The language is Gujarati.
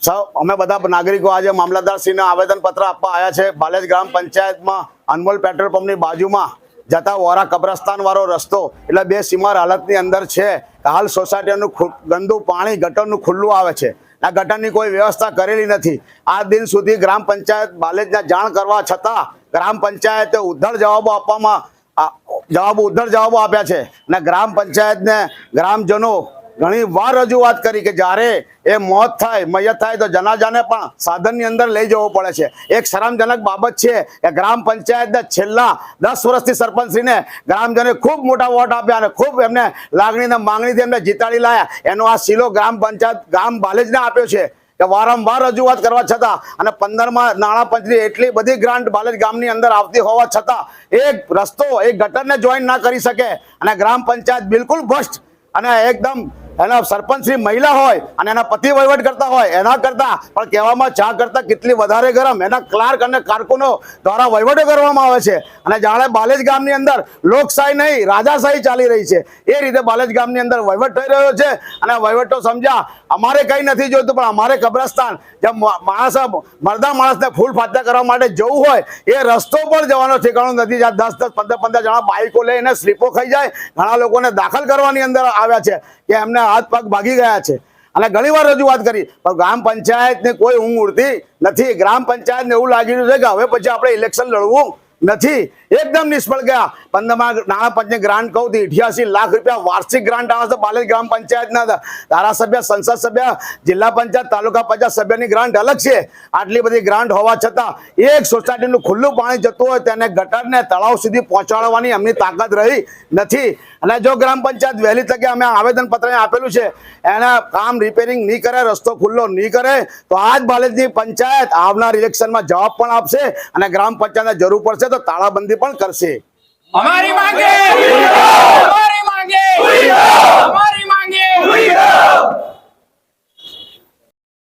સૌ અમે બધા નાગરિકો આજે મામલતદારશ્રીને આવેદનપત્ર આપવા આવ્યા છે. બાલેજ ગ્રામ પંચાયતમાં અનમોલ પેટ્રોલ પંપની બાજુમાં જતા વોરા કબ્રસ્તાન વાળો રસ્તો, એટલે બે સીમાર હાલતની અંદર છે હાલ સોસાયટીનું ગંદુ પાણી ગટરનું ખુલ્લું આવે છે. આ ગટરની કોઈ વ્યવસ્થા કરેલી નથી. આ દિન સુધી ગ્રામ પંચાયત બાલેજના જાણ કરવા છતાં ગ્રામ પંચાયતે ઉદ્ધર જવાબો આપવામાં જવાબો ઉદ્ધર જવાબો આપ્યા છે. અને ગ્રામ પંચાયતને ગ્રામજનો ઘણી વાર રજૂઆત કરી કે જ્યારે એ મોત થાય, મયત થાય, તો જનાજાને પણ સાધનની અંદર લઈ જવો પડે છે. એક શરમજનક બાબત છે કે ગ્રામ પંચાયતના છેલ્લા દસ વર્ષથી સરપંચશ્રીને ગ્રામજને ખૂબ મોટા વોટ આપ્યા અને ખૂબ એમને લાગણીને માંગણીથી એમને જીતાડી લાયા. એનો આ શીલો ગ્રામ પંચાયત ગામ બાલેજને આપ્યો છે કે વારંવાર રજૂઆત કરવા છતાં અને પંદરમાં નાણાં પંચની એટલી બધી ગ્રાન્ટ બાલેજ ગામની અંદર આવતી હોવા છતાં એક રસ્તો, એક ગટરને જોઈન ના કરી શકે. અને ગ્રામ પંચાયત બિલકુલ ભ્રષ્ટ અને એકદમ એના સરપંચ શ્રી મહિલા હોય અને એના પતિ વહીવટ કરતા હોય, એના કરતા, પણ કહેવામાં ચા કરતા કેટલી વધારે ગરમ. એના ક્લાર્ક અને કારકુનો દ્વારા વહીવટો કરવામાં આવે છે. અને જાણે બાલેજ ગામની અંદર લોકશાહી નહીં, રાજાશાહી ચાલી રહી છે. એ રીતે બાલેજ ગામની અંદર વહીવટ થઈ રહ્યો છે. અને વહીવટો સમજ્યા, અમારે કંઈ નથી જોઈતું પણ અમારે કબ્રસ્તાન મા- માણસ, મરદા માણસને ફૂલ ફાત્યા કરવા માટે જવું હોય, એ રસ્તો પણ જવાનો ઠેકાણો નથી. જ્યાં દસ દસ, પંદર પંદર જણા બાઇકો લઈને સ્લીપો ખાઈ જાય, ઘણા લોકોને દાખલ કરવાની અંદર આવ્યા છે. કે એમને હાથ પગ ભાગી ગયા છે. અને ઘણી વાર રજૂઆત કરી, પણ ગ્રામ પંચાયતને કોઈ ઊંઘ ઉડતી નથી. ગ્રામ પંચાયતને એવું લાગી રહ્યું છે કે હવે પછી આપણે ઇલેક્શન લડવું નથી. એકદમ નિષ્ફળ ગયા. પંદરમાં નાણાં પંચને ગ્રાન્ટ કહું હતી અઠ્યાસી લાખ રૂપિયા વાર્ષિક ગ્રાન્ટ આવે છે બાલેજ ગ્રામ પંચાયતના. ધારાસભ્ય, સંસદ સભ્ય, જિલ્લા પંચાયત, તાલુકા પંચાયત સભ્યની ગ્રાન્ટ અલગ છે. આટલી બધી ગ્રાન્ટ હોવા છતાં એક સોસાયટીનું ખુલ્લું પાણી જતું હોય તેને ગટરને તળાવ સુધી પહોંચાડવાની એમની તાકાત રહી નથી. અને જો ગ્રામ પંચાયત વહેલી તકે અમે આવેદન પત્ર આપેલું છે, એના કામ રિપેરિંગ નહીં કરે, રસ્તો ખુલ્લો નહીં કરે, તો આજ બાલેજની પંચાયત આવનાર ઇલેક્શનમાં જવાબ પણ આપશે અને ગ્રામ પંચાયતને જરૂર પડશે. તો તાળાબંધી પણ કરશે. અમારી માંગે!